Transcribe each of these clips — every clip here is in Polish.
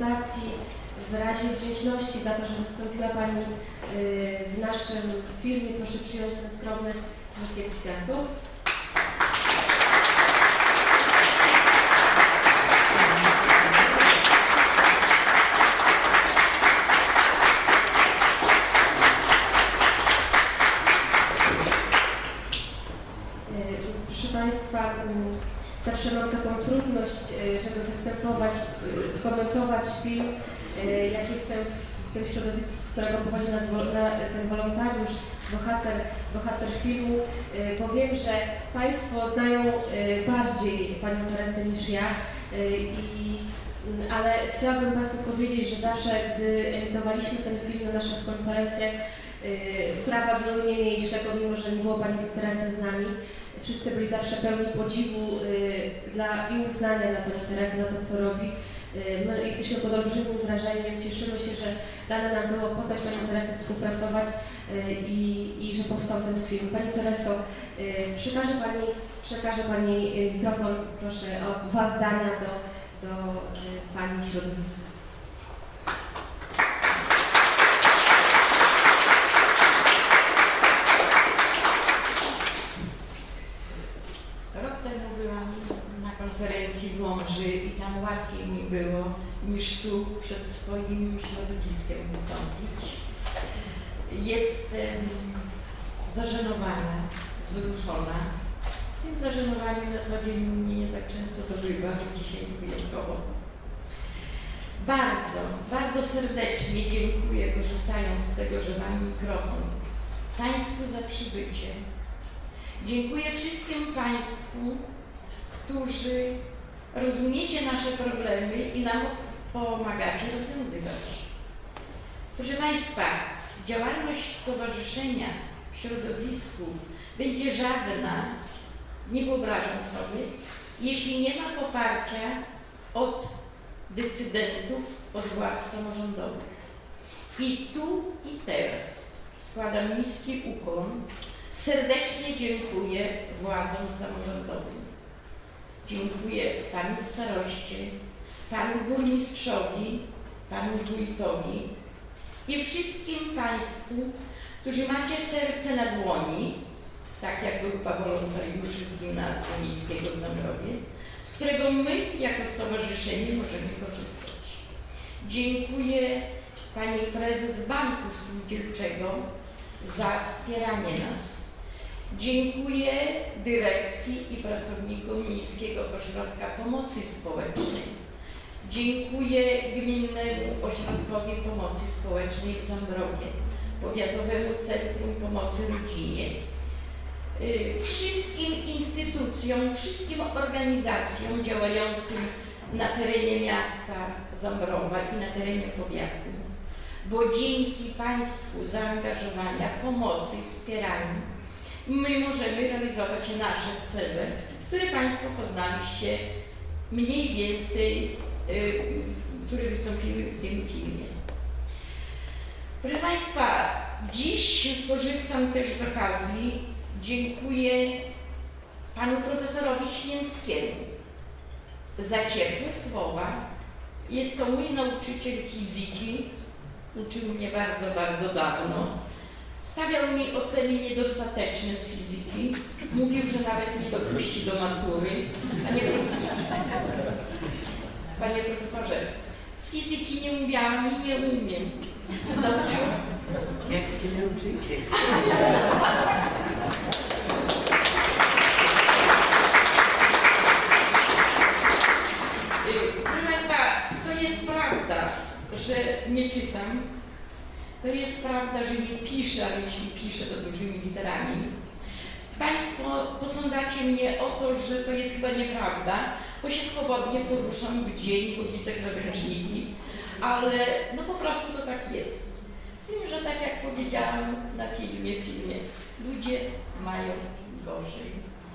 rekrutacji, w wyrazie wdzięczności za to, że wystąpiła Pani y, w naszym filmie. Proszę przyjąć ten skromny bukiet kwiatów. Y, Proszę Państwa, mm, zawsze mam taką trudność, y, żeby występować, y, skomentować film, y, jak jestem w tym środowisku, z którego pochodzi nas ten wolontariusz, bohater, bohater filmu. Powiem, że Państwo znają bardziej Panią Teresę niż ja, i, ale chciałabym Państwu powiedzieć, że zawsze, gdy emitowaliśmy ten film na naszych konferencjach, y, prawa były nie mniejsze, pomimo że nie było Pani Teresy z nami. Wszyscy byli zawsze pełni podziwu y, dla, i uznania dla Pani Teresy za to, co robi. Y, My jesteśmy pod olbrzymim wrażeniem, cieszymy się, że dane nam było poznać Panią Teresę, współpracować y, i, i że powstał ten film. Pani Tereso, y, przekażę Pani, przekażę Pani y, mikrofon, proszę o dwa zdania do, do y, Pani środowiska. Rok temu byłam na konferencji w Łomży i tam łatwiej mi było niż tu przed swoim środowiskiem wystąpić. Jestem zażenowana, wzruszona. Z tym zażenowaniem na co dzień mnie nie tak często to bywa, dzisiaj wyjątkowo. Bardzo, bardzo serdecznie dziękuję, korzystając z tego, że mam mikrofon, Państwu za przybycie. Dziękuję wszystkim Państwu, którzy rozumiecie nasze problemy i nam pomagacie rozwiązywać. Proszę Państwa, działalność stowarzyszenia w środowisku będzie żadna, nie wyobrażam sobie, jeśli nie ma poparcia od decydentów, od władz samorządowych. I tu i teraz składam niski ukłon Serdecznie dziękuję władzom samorządowym. Dziękuję Panu staroście, Panu burmistrzowi, Panu wójtowi i wszystkim Państwu, którzy macie serce na dłoni, tak jak grupa wolontariuszy z Gimnazjum Miejskiego w Zambrowie, z którego my jako stowarzyszenie możemy korzystać. Dziękuję Pani Prezes Banku Spółdzielczego za wspieranie nas. Dziękuję dyrekcji i pracownikom Miejskiego Ośrodka Pomocy Społecznej. Dziękuję Gminnemu Ośrodkowi Pomocy Społecznej w Zambrowie, Powiatowemu Centrum Pomocy Rodzinie, y, wszystkim instytucjom, wszystkim organizacjom działającym na terenie miasta Zambrowa i na terenie powiatu bo dzięki Państwu zaangażowania, pomocy, wspieraniu my możemy realizować nasze cele, które Państwo poznaliście mniej więcej, które wystąpiły w tym filmie. Proszę Państwa, dziś korzystam też z okazji, dziękuję Panu Profesorowi Święckiemu za ciepłe słowa. Jest to mój nauczyciel fizyki, uczył mnie bardzo, bardzo dawno. Stawiał mi oceny niedostateczne z fizyki. Mówił, że nawet nie dopuści do matury. Panie profesorze, panie profesorze, z fizyki nie umiałam i nie umiem. Nauczył, Jak się nauczycie? Proszę Państwa, to jest prawda, że nie czytam. To jest prawda, że nie piszę, ale jeśli piszę, to dużymi literami. Państwo posądzacie mnie o to, że to jest chyba nieprawda, bo się swobodnie poruszam w dzień, bo widzę krawężniki, ale no po prostu to tak jest. Z tym, że tak jak powiedziałam na filmie, filmie, ludzie mają gorzej.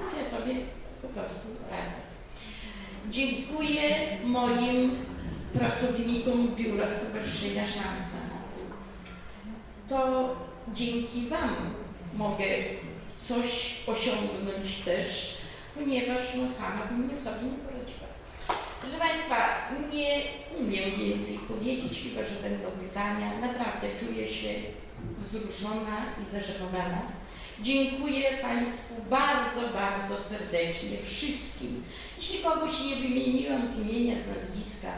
Więc ja sobie po prostu radzę. Dziękuję moim pracownikom Biura Stowarzyszenia Szansa. To dzięki Wam mogę coś osiągnąć też, ponieważ no sama bym nie sobie nie. Proszę Państwa, nie umiem więcej powiedzieć, chyba że będą pytania. Naprawdę czuję się wzruszona i zażenowana. Dziękuję Państwu bardzo, bardzo serdecznie, wszystkim. Jeśli kogoś nie wymieniłam z imienia, z nazwiska,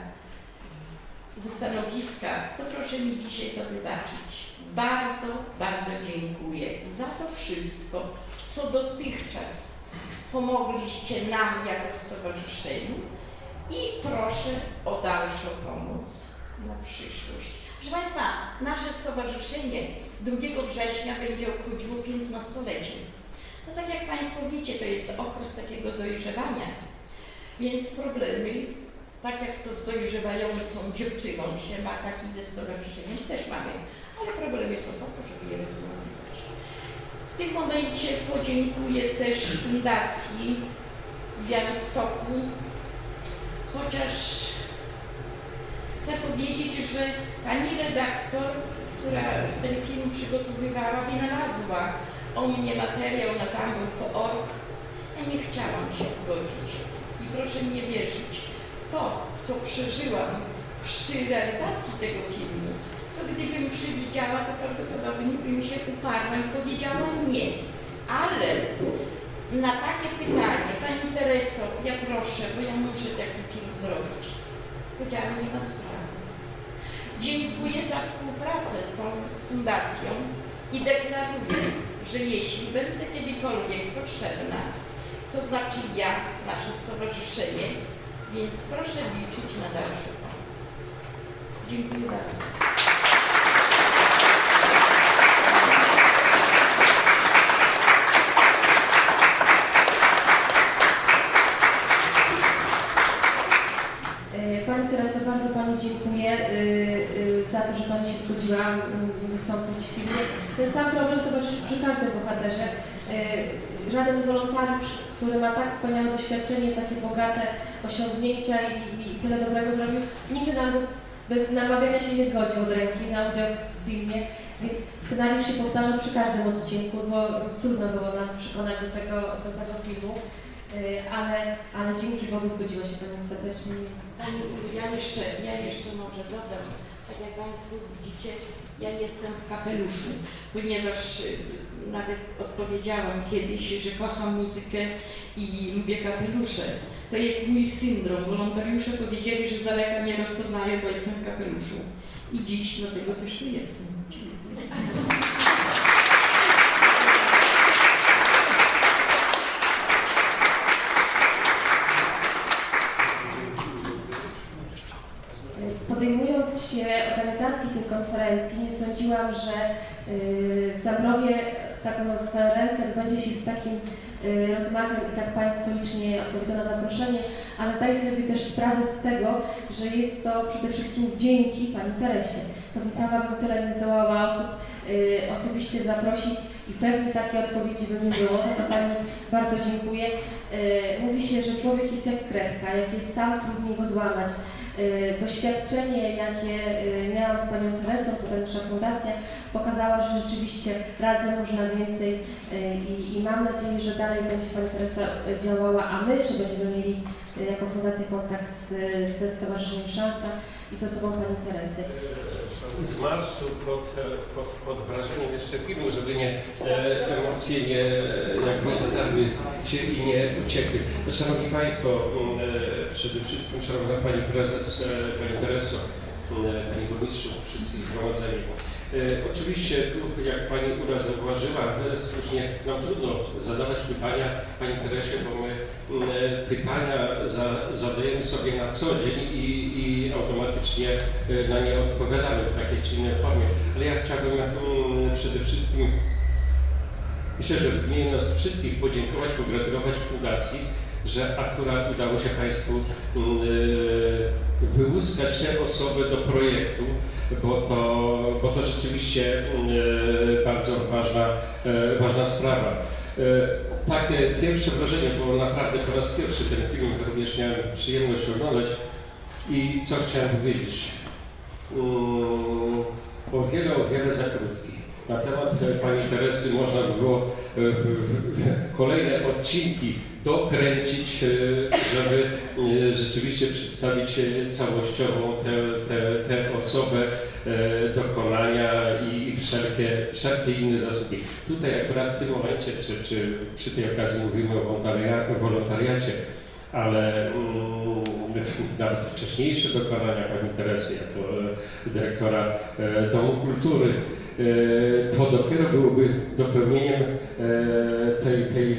ze stanowiska, to proszę mi dzisiaj to wybaczyć. Bardzo, bardzo dziękuję za to wszystko, co dotychczas pomogliście nam jako stowarzyszeniu i proszę o dalszą pomoc na przyszłość. Proszę Państwa, nasze stowarzyszenie 2 września będzie obchodziło 15-lecie. No tak jak Państwo wiecie, to jest okres takiego dojrzewania, więc problemy, tak jak to z dojrzewającą dziewczyną się ma, tak i ze stowarzyszeniem też mamy, ale problemy są po to, żeby je rozwiązywać. W tym momencie podziękuję też Fundacji w Białymstoku, chociaż chcę powiedzieć, że pani redaktor, która ten film przygotowywała, wynalazła o mnie materiał na zamów.org. Ja nie chciałam się zgodzić i proszę mnie wierzyć, to, co przeżyłam przy realizacji tego filmu, to gdybym przewidziała, to prawdopodobnie bym się uparła i powiedziała nie. Ale na takie pytanie, Pani Tereso, ja proszę, bo ja muszę. Dziękuję za współpracę z tą fundacją i deklaruję, że jeśli będę kiedykolwiek potrzebna, to znaczy ja, nasze stowarzyszenie, więc proszę liczyć na dalszą pomoc. Dziękuję bardzo. E, Pani Tereso, bardzo Pani dziękuję e, e, za to, że Pani zgodziła mm, wystąpić w filmie. Ten sam problem towarzyszy przy każdym bohaterze. E, Żaden wolontariusz, który ma tak wspaniałe doświadczenie, takie bogate osiągnięcia i, i tyle dobrego zrobił, nigdy nam bez, bez namawiania się nie zgodził od ręki na udział w filmie. Więc scenariusz się powtarza przy każdym odcinku, bo trudno było nam przekonać do tego, do tego filmu. E, Ale, ale dzięki Bogu zgodziła się Pani ostatecznie. Pani ja jeszcze, ja jeszcze może dodam, tak jak Państwo widzicie, ja jestem w kapeluszu, ponieważ y, nawet odpowiedziałam kiedyś, że kocham muzykę i lubię kapelusze. To jest mój syndrom. Wolontariusze powiedzieli, że z daleka mnie rozpoznają, bo jestem w kapeluszu. I dziś do tego też tu jestem. Podejmując się organizacji tej konferencji, nie sądziłam, że y, w Zabrowie taką konferencja odbędzie się z takim y, rozmachem i tak Państwo licznie odpowiedzą na zaproszenie, ale zdaję sobie też sprawę z tego, że jest to przede wszystkim dzięki Pani Teresie. To bym sama bym tyle nie zdołała osób y, osobiście zaprosić i pewnie takiej odpowiedzi by nie było, za to Pani bardzo dziękuję. Mówi się, że człowiek jest jak kredka, jak jest sam, trudniej go złamać. Y, Doświadczenie, jakie y, miałam z Panią Teresą, potem nasza fundacja, pokazała, że rzeczywiście razem można więcej y, i, i mam nadzieję, że dalej będzie Pani Teresa działała, a my, że będziemy mieli jako fundacja kontakt z, ze Stowarzyszeniem Szansa i z osobą Pani Teresy. Z marszu pod, pod, pod wrażeniem jeszcze filmu, żeby nie, e, emocje nie, jak nie zatarły się i nie uciekły. Szanowni Państwo, m, e, przede wszystkim Szanowna Pani Prezes, e, Pani Tereso, m, Pani Burmistrzu, wszyscy zgromadzeni. E, Oczywiście, jak Pani Ura zauważyła, e, słusznie nam trudno zadawać pytania Pani Teresie, bo my e, pytania za, zadajemy sobie na co dzień i, i automatycznie na nie odpowiadamy w takiej czy innej formie. Ale ja chciałbym mm, przede wszystkim, myślę, że w imieniu nas wszystkich podziękować, pogratulować Fundacji, że akurat udało się Państwu mm, e, wyłuskać te osoby do projektu, bo to, bo to rzeczywiście mm, e, bardzo ważna, e, ważna sprawa. Takie pierwsze wrażenie, bo naprawdę po raz pierwszy ten film również miałem przyjemność oglądać i co chciałem powiedzieć. Mm, O wiele, o wiele za krótki. Na temat e, pani Teresy można by było e, kolejne odcinki dokręcić, e, żeby e, rzeczywiście przedstawić e, całościową tę, osobę, dokonania i wszelkie, wszelkie inne zasługi. Tutaj akurat w tym momencie, czy, czy przy tej okazji mówimy o wolontaria- o wolontariacie, ale mm, nawet wcześniejsze dokonania pani Teresy jako dyrektora Domu Kultury, to dopiero byłoby dopełnieniem tej, tej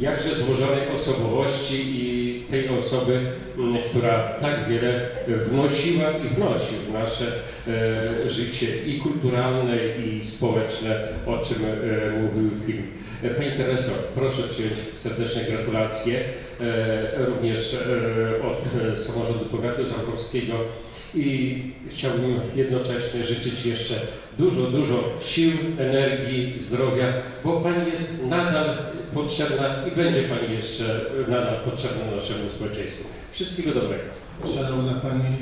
jakże złożonej osobowości i tej osoby, m, która tak wiele wnosiła i wnosi w nasze e, życie i kulturalne, i społeczne, o czym e, mówił film. E, Pani Tereso, proszę przyjąć serdeczne gratulacje również od samorządu powiatu zambrowskiego i chciałbym jednocześnie życzyć jeszcze dużo, dużo sił, energii, zdrowia, bo Pani jest nadal potrzebna i będzie Pani jeszcze nadal potrzebna naszemu społeczeństwu. Wszystkiego dobrego. Szanowna Pani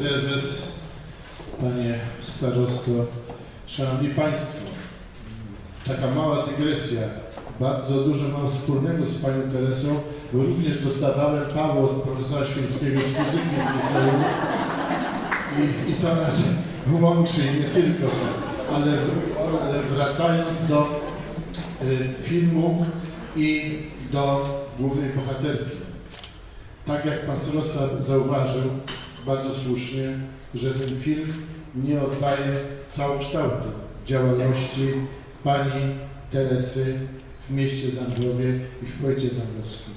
Prezes, Panie Starosto, Szanowni Państwo, taka mała dygresja. Bardzo dużo mam wspólnego z Panią Teresą, bo również dostawałem Paweł od profesora Święckiego z fizyki w liceum i, i to nas łączy, nie tylko, ale, ale wracając do y, filmu i do głównej bohaterki. Tak jak pan starosta zauważył, bardzo słusznie, że ten film nie oddaje całokształtu działalności pani Teresy w mieście Zambrowie i w powiecie zambrowskim.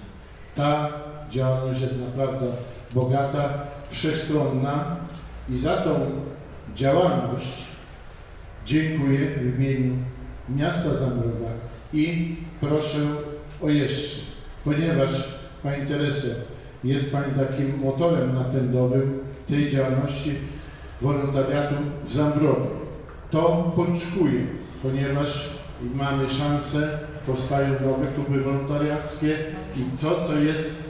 Ta działalność jest naprawdę bogata, wszechstronna i za tą działalność dziękuję w imieniu miasta Zambrowa i proszę o jeszcze, ponieważ Pani Tereso, jest Pani takim motorem napędowym tej działalności wolontariatu w Zambrowie. To pączkuje, ponieważ mamy szansę, powstają nowe kluby wolontariackie i to, co jest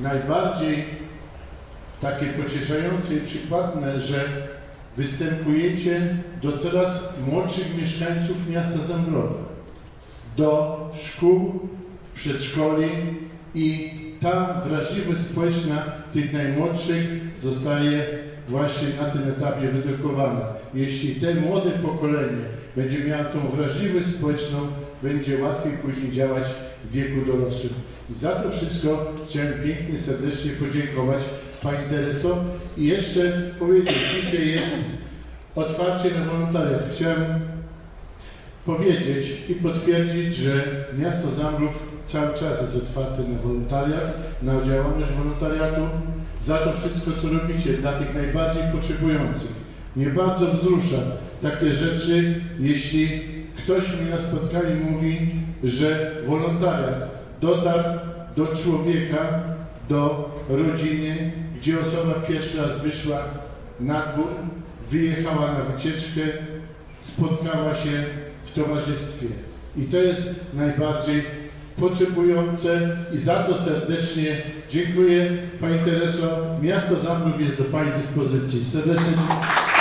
najbardziej takie pocieszające i przykładne, że występujecie do coraz młodszych mieszkańców miasta Zambrowa, do szkół, przedszkoli i ta wrażliwość społeczna tych najmłodszych zostaje właśnie na tym etapie wyedukowana. Jeśli te młode pokolenie będzie miało tą wrażliwość społeczną, będzie łatwiej później działać w wieku dorosłym. I za to wszystko chciałem pięknie, serdecznie podziękować Pani Tereso i jeszcze powiedzieć, dzisiaj jest otwarcie na wolontariat. Chciałem powiedzieć i potwierdzić, że miasto Zambrów cały czas jest otwarte na wolontariat, na działalność wolontariatu, za to wszystko, co robicie dla tych najbardziej potrzebujących. Mnie bardzo wzrusza takie rzeczy, jeśli ktoś mi na spotkaniu mówi, że wolontariat dotarł do człowieka, do rodziny, gdzie osoba pierwszy raz wyszła na dwór, wyjechała na wycieczkę, spotkała się w towarzystwie. I to jest najbardziej potrzebujące i za to serdecznie dziękuję Pani Tereso. Miasto Zambrów jest do Pani dyspozycji. Serdecznie dziękuję.